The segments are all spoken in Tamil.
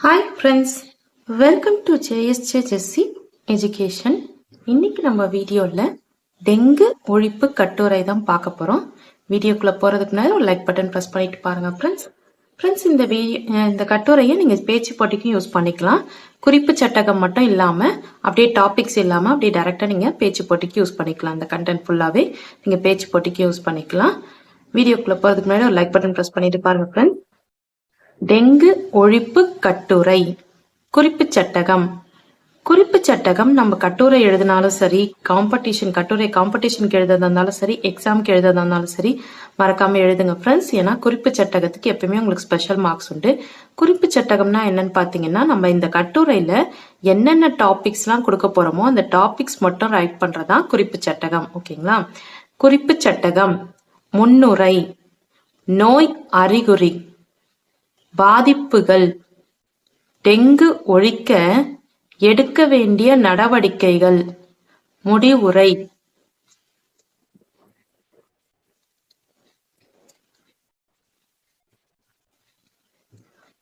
Hi friends welcome to JSJ Jessie education இன்னைக்கு நம்ம வீடியோவில் டெங்கு ஒழிப்பு கட்டுரை தான் பார்க்க போகிறோம் வீடியோக்குள்ளே போகிறதுக்கு முன்னாடி ஒரு லைக் பட்டன் ப்ரெஸ் பண்ணிட்டு பாருங்கள் ஃப்ரெண்ட்ஸ் ஃப்ரெண்ட்ஸ் இந்த வீ இந்த கட்டுரையை நீங்கள் பேச்சு போட்டிக்கும் யூஸ் பண்ணிக்கலாம். குறிப்பு சட்டகம் மட்டும் இல்லாமல் அப்படியே டாபிக்ஸ் இல்லாமல் அப்படியே டேரெக்டாக நீங்கள் பேச்சு போட்டிக்கு யூஸ் பண்ணிக்கலாம். இந்த கண்டென்ட் ஃபுல்லாகவே நீங்கள் பேச்சு போட்டிக்கு யூஸ் பண்ணிக்கலாம். வீடியோக்குள்ளே போகிறதுக்கு முன்னாடி ஒரு லைக் பட்டன் ப்ரெஸ் பண்ணிட்டு பாருங்கள் ஃப்ரெண்ட்ஸ் டெங்கு ஒழிப்பு கட்டுரை. குறிப்புச் சட்டகம். குறிப்புச் சட்டகம் நம்ம கட்டுரை எழுதினாலும் சரி காம்படிஷன் கட்டுரை காம்படிஷனுக்கு எழுதுறதா இருந்தாலும் சரி எக்ஸாமுக்கு எழுதுறதா இருந்தாலும் சரி மறக்காம எழுதுங்க ஃப்ரெண்ட்ஸ் ஏன்னா குறிப்புச் சட்டகத்துக்கு எப்பயுமே உங்களுக்கு ஸ்பெஷல் மார்க்ஸ் உண்டு. குறிப்புச் சட்டகம்னா என்னன்னு பார்த்தீங்கன்னா நம்ம இந்த கட்டுரையில என்னென்ன டாபிக்ஸ்லாம் கொடுக்க போறோமோ அந்த டாபிக்ஸ் மட்டும் ரைட் பண்றதா குறிப்புச் சட்டகம். ஓகேங்களா? குறிப்புச் சட்டகம். முன்னுரை. நோய் அறிகுறி. பாதிப்புகள். டெங்கு ஒழிக்க எடுக்க வேண்டிய நடவடிக்கைகள். முடிவுரை.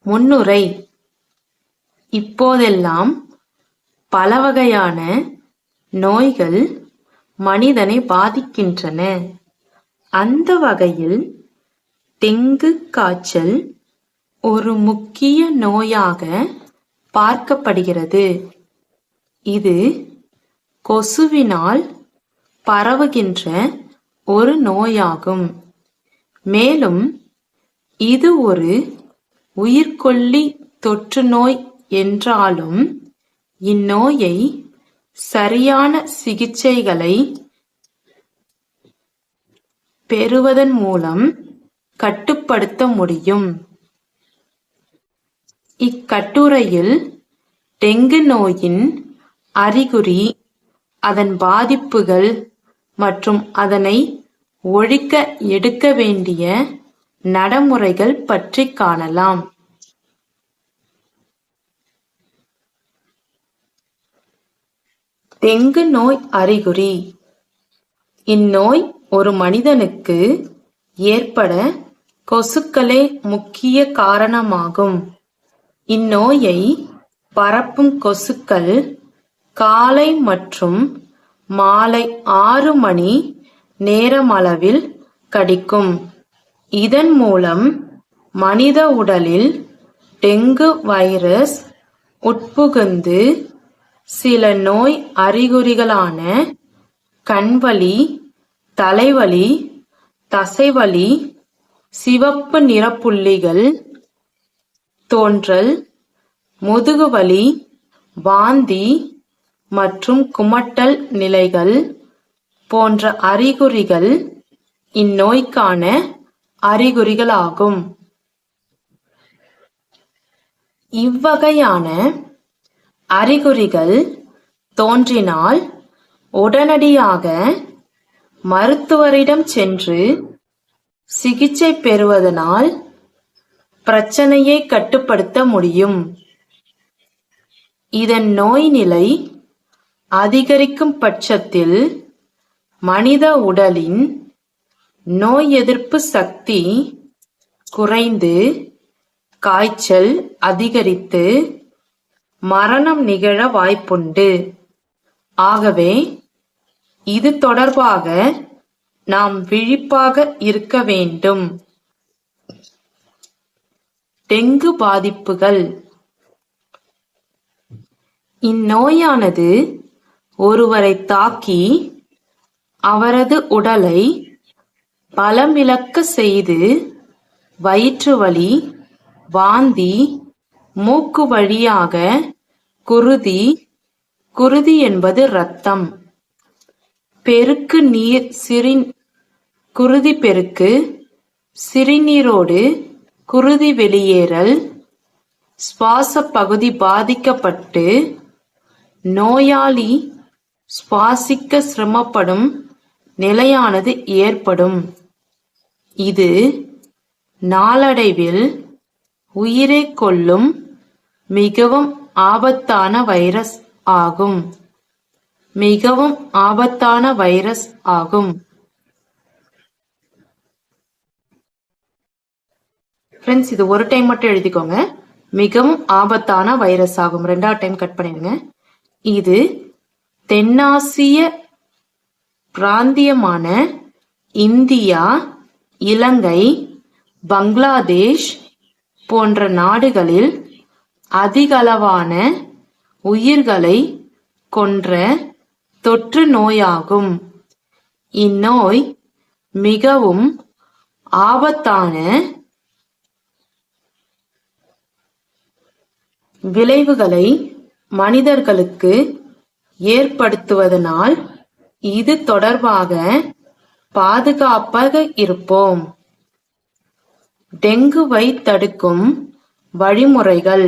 முன்னுரை. இப்போதெல்லாம் பல வகையான நோய்கள் மனிதனை பாதிக்கின்றன. அந்த வகையில் டெங்கு காய்ச்சல் ஒரு முக்கிய நோயாக பார்க்கப்படுகிறது. இது கொசுவினால் பரவுகின்ற ஒரு நோயாகும். மேலும் இது ஒரு உயிர்கொல்லி தொற்று நோய் என்றாலும் இந்நோயை சரியான சிகிச்சைகளை பெறுவதன் மூலம் கட்டுப்படுத்த முடியும். இக்கட்டுரையில் டெங்கு நோயின் அறிகுறி அதன் பாதிப்புகள் மற்றும் அதனை ஒழிக்க எடுக்க வேண்டிய நடைமுறைகள் பற்றி காணலாம். டெங்கு நோய் அறிகுறி. இந்நோய் ஒரு மனிதனுக்கு ஏற்பட கொசுக்களே முக்கிய காரணமாகும். இந்நோயை பரப்பும் கொசுக்கள் காலை மற்றும் மாலை ஆறு மணி நேரமளவில் கடிக்கும். இதன் மூலம் மனித உடலில் டெங்கு வைரஸ் உட்புகுந்து சில நோய் அறிகுறிகளான கண்வலி தலைவலி தசைவலி சிவப்பு நிறப்புள்ளிகள் தோன்றல் முதுகுவலி வாந்தி மற்றும் குமட்டல் நிலைகள் போன்ற அறிகுறிகள் இந்நோய்க்கான அறிகுறிகளாகும். இவ்வகையான அறிகுறிகள் தோன்றினால் உடனடியாக மருத்துவரிடம் சென்று சிகிச்சை பெறுவதனால் பிரச்சனையை கட்டுப்படுத்த முடியும். இதன் நோய் நிலை அதிகரிக்கும் பட்சத்தில் மனித உடலின் நோய் எதிர்ப்பு சக்தி குறைந்து காய்ச்சல் அதிகரித்து மரணம் நிகழ வாய்ப்புண்டு. ஆகவே இது தொடர்பாக நாம் விழிப்பாக இருக்க வேண்டும். டெங்கு பாதிப்புகள். இந்நோயானது ஒருவரை தாக்கி அவரது உடலை பலமிழக்க செய்து வயிற்று வலி வாந்தி மூக்கு வழியாக குருதி குருதி என்பது இரத்தம். பெருக்கு நீர் சிறின் குருதி பெருக்கு சிறுநீரோடு குருதி வெளியேறல் சுவாச பகுதி பாதிக்கப்பட்டு நோயாளி சுவாசிக்க சிரமப்படும் நிலையானது ஏற்படும். இது நாளடைவில் உயிரை கொல்லும் மிகவும் ஆபத்தான வைரஸ் ஆகும். மிகவும் ஆபத்தான வைரஸ் ஆகும். ஃப்ரெண்ட்ஸ் இது ஒரு டைம் மட்டும் எழுதிக்கோங்க. மிகவும் ஆபத்தான வைரஸ் ஆகும். ரெண்டாவது டைம் கட் பண்ணிடுங்க. இது தென்னாசிய பிராந்தியமான இந்தியா இலங்கை பங்களாதேஷ் போன்ற நாடுகளில் அதிகளவான உயிர்களை கொன்ற தொற்று நோயாகும். இந்நோய் மிகவும் ஆபத்தான விளைவுகளை மனிதர்களுக்கு ஏற்படுத்துவதனால் இது தொடர்பாக பாதுகாப்பாக இருப்போம். டெங்குவை தடுக்கும் வழிமுறைகள்.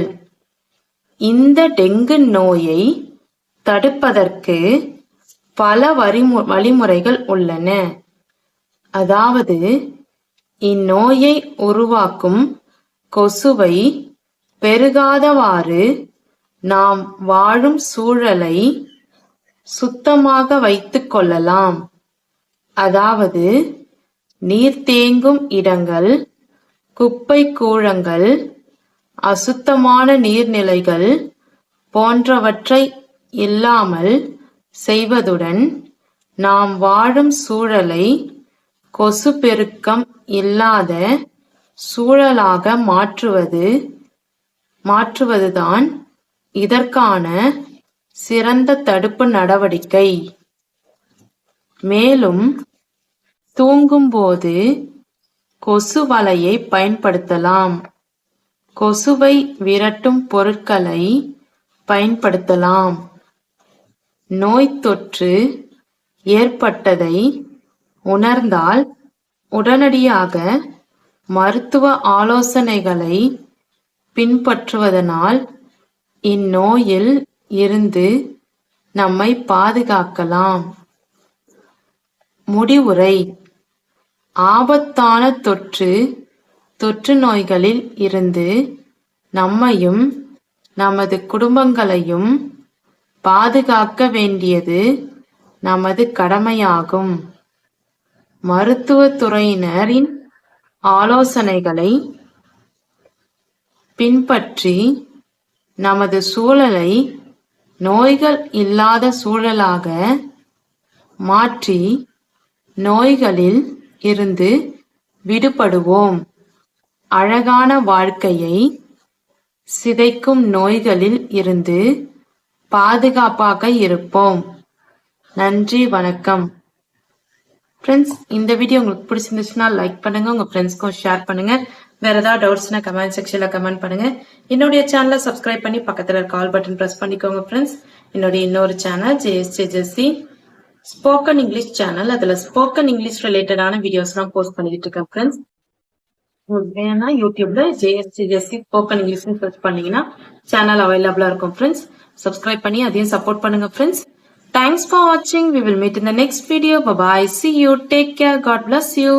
இந்த டெங்கு நோயை தடுப்பதற்கு பல வரிமு வழிமுறைகள் உள்ளன. அதாவது இந்நோயை உருவாக்கும் கொசுவை பெருகாதவாறு நாம் வாழும் சூழலை சுத்தமாக வைத்துக் கொள்ளலாம். அதாவது நீர் தேங்கும் இடங்கள் குப்பை கூழங்கள் அசுத்தமான நீர்நிலைகள் போன்றவற்றை இல்லாமல் செய்வதுடன் நாம் வாழும் சூழலை கொசு பெருக்கம் இல்லாத சூழலாக மாற்றுவது மாற்றுவதுதான் இதற்கான சிறந்த தடுப்பு நடவடிக்கை. மேலும் தூங்கும்போது கொசுவலையை பயன்படுத்தலாம். கொசுவை விரட்டும் பொருட்களை பயன்படுத்தலாம். நோய் தொற்று ஏற்பட்டதை உணர்ந்தால் உடனடியாக மருத்துவ ஆலோசனைகளை பின்பற்றுவதனால் இந்நோயில் இருந்து நம்மை பாதுகாக்கலாம். முடிவுரை. ஆபத்தான தொற்று தொற்று நோய்களில் இருந்து நம்மையும் நமது குடும்பங்களையும் பாதுகாக்க வேண்டியது நமது கடமையாகும். மருத்துவத்துறையினரின் ஆலோசனைகளை பின்பற்றி நமது சூழலை நோய்கள் இல்லாத சூழலாக மாற்றி நோய்களில் இருந்து விடுபடுவோம். அழகான வாழ்க்கையை சிதைக்கும் நோய்களில் இருந்து பாதுகாப்பாக இருப்போம். நன்றி வணக்கம். ஃப்ரெண்ட்ஸ் இந்த வீடியோ உங்களுக்கு பிடிச்சிருந்துச்சுன்னா லைக் பண்ணுங்க உங்க ஃப்ரெண்ட்ஸ்க்கும் ஷேர் பண்ணுங்க. வேற ஏதாவது டவுட்ஸ்னா கமெண்ட் செக்ஷன்ல கமெண்ட் பண்ணுங்க. என்னுடைய சேனலை சப்ஸ்கிரைப் பண்ணி பக்கத்துல கால் பட்டன் பிரஸ் பண்ணிக்கோங்க ஃப்ரெண்ட்ஸ் என்னுடைய இன்னொரு channel JST spoken English channel அதுல ஸ்போக்கன் இங்கிலீஷ் ரிலேட்டடான வீடியோஸ்லாம் போஸ்ட் பண்ணிட்டு இருக்கேன் ஃப்ரெண்ட்ஸ் உங்களுக்கு வேணா யூடியூப்ல ஜேஎஸ்டி ஜெஸ்சி ஸ்போக்கன் இங்கிலீஷ்னு சர்ச் பண்ணீங்கன்னா சேனல் அவைலபிளா இருக்கும் ஃப்ரெண்ட்ஸ் சப்ஸ்கிரைப் பண்ணி அதையும் சப்போர்ட் பண்ணுங்க ஃப்ரெண்ட்ஸ் தேங்க்ஸ் ஃபார் வாட்சிங் we will meet in the next video bye bye see you take care God bless you